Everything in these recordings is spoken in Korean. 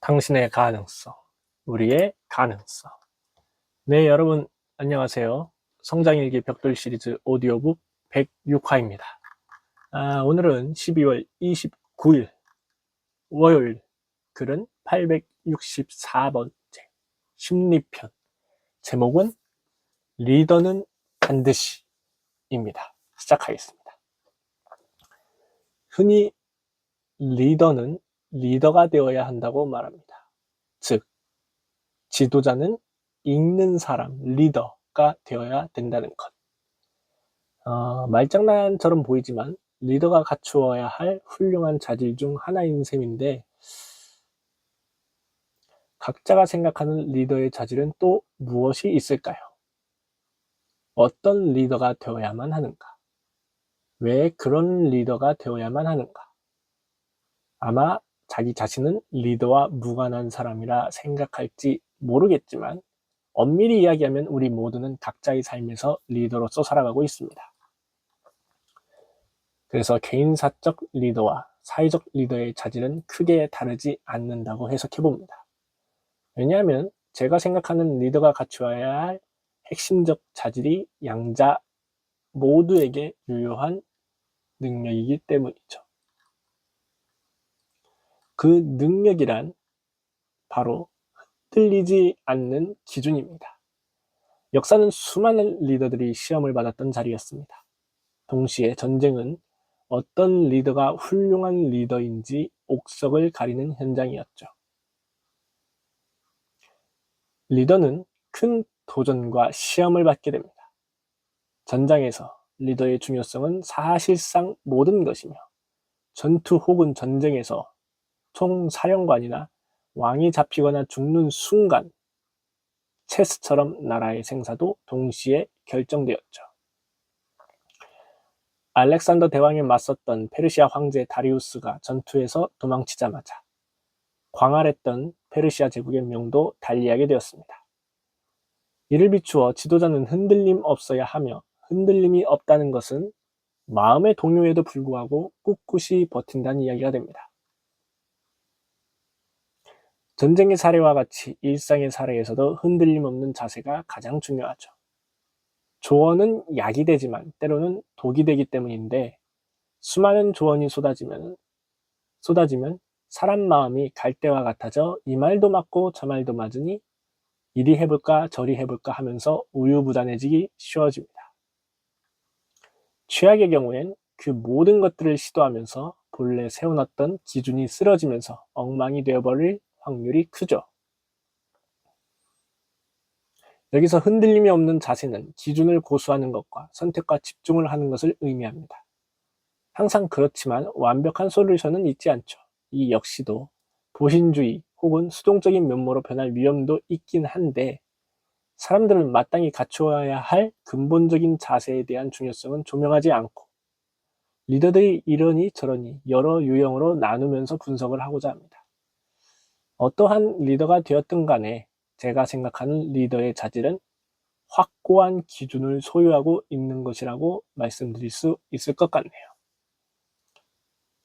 당신의 가능성, 우리의 가능성. 네, 여러분, 안녕하세요. 성장일기 벽돌 시리즈 오디오북 106화입니다. 아, 오늘은 12월 29일 월요일 글은 864번째 심리편 제목은 리더는 반드시 입니다. 시작하겠습니다. 흔히 리더는 리더가 되어야 한다고 말합니다. 즉, 지도자는 읽는 사람, 리더가 되어야 된다는 것. 어, 말장난처럼 보이지만 리더가 갖추어야 할 훌륭한 자질 중 하나인 셈인데 각자가 생각하는 리더의 자질은 또 무엇이 있을까요? 어떤 리더가 되어야만 하는가? 왜 그런 리더가 되어야만 하는가? 아마 자기 자신은 리더와 무관한 사람이라 생각할지 모르겠지만 엄밀히 이야기하면 우리 모두는 각자의 삶에서 리더로서 살아가고 있습니다. 그래서 개인사적 리더와 사회적 리더의 자질은 크게 다르지 않는다고 해석해 봅니다. 왜냐하면 제가 생각하는 리더가 갖추어야 할 핵심적 자질이 양자 모두에게 유효한 능력이기 때문이죠. 그 능력이란 바로 흔들리지 않는 기준입니다. 역사는 수많은 리더들이 시험을 받았던 자리였습니다. 동시에 전쟁은 어떤 리더가 훌륭한 리더인지 옥석을 가리는 현장이었죠. 리더는 큰 도전과 시험을 받게 됩니다. 전장에서 리더의 중요성은 사실상 모든 것이며 전투 혹은 전쟁에서 총사령관이나 왕이 잡히거나 죽는 순간 체스처럼 나라의 생사도 동시에 결정되었죠. 알렉산더 대왕에 맞섰던 페르시아 황제 다리우스가 전투에서 도망치자마자 광활했던 페르시아 제국의 명도 달리하게 되었습니다. 이를 비추어 지도자는 흔들림 없어야 하며 흔들림이 없다는 것은 마음의 동요에도 불구하고 꿋꿋이 버틴다는 이야기가 됩니다. 전쟁의 사례와 같이 일상의 사례에서도 흔들림 없는 자세가 가장 중요하죠. 조언은 약이 되지만 때로는 독이 되기 때문인데 수많은 조언이 쏟아지면 쏟아지면 사람 마음이 갈대와 같아져 이 말도 맞고 저 말도 맞으니 이리 해볼까 저리 해볼까 하면서 우유부단해지기 쉬워집니다. 최악의 경우엔 그 모든 것들을 시도하면서 본래 세워놨던 기준이 쓰러지면서 엉망이 되어버릴 확률이 크죠. 여기서 흔들림이 없는 자세는 기준을 고수하는 것과 선택과 집중을 하는 것을 의미합니다. 항상 그렇지만 완벽한 솔루션은 있지 않죠. 이 역시도 보신주의 혹은 수동적인 면모로 변할 위험도 있긴 한데 사람들은 마땅히 갖추어야 할 근본적인 자세에 대한 중요성은 조명하지 않고 리더들이 이러니 저러니 여러 유형으로 나누면서 분석을 하고자 합니다. 어떠한 리더가 되었든 간에 제가 생각하는 리더의 자질은 확고한 기준을 소유하고 있는 것이라고 말씀드릴 수 있을 것 같네요.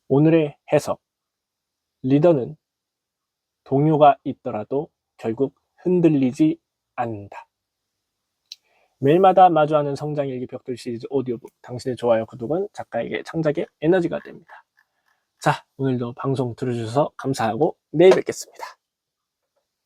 오늘의 해석. 리더는 동요가 있더라도 결국 흔들리지 않는다. 매일마다 마주하는 성장일기 벽돌 시리즈 오디오북. 당신의 좋아요, 구독은 작가에게 창작의 에너지가 됩니다. 자, 오늘도 방송 들어주셔서 감사하고 내일 뵙겠습니다.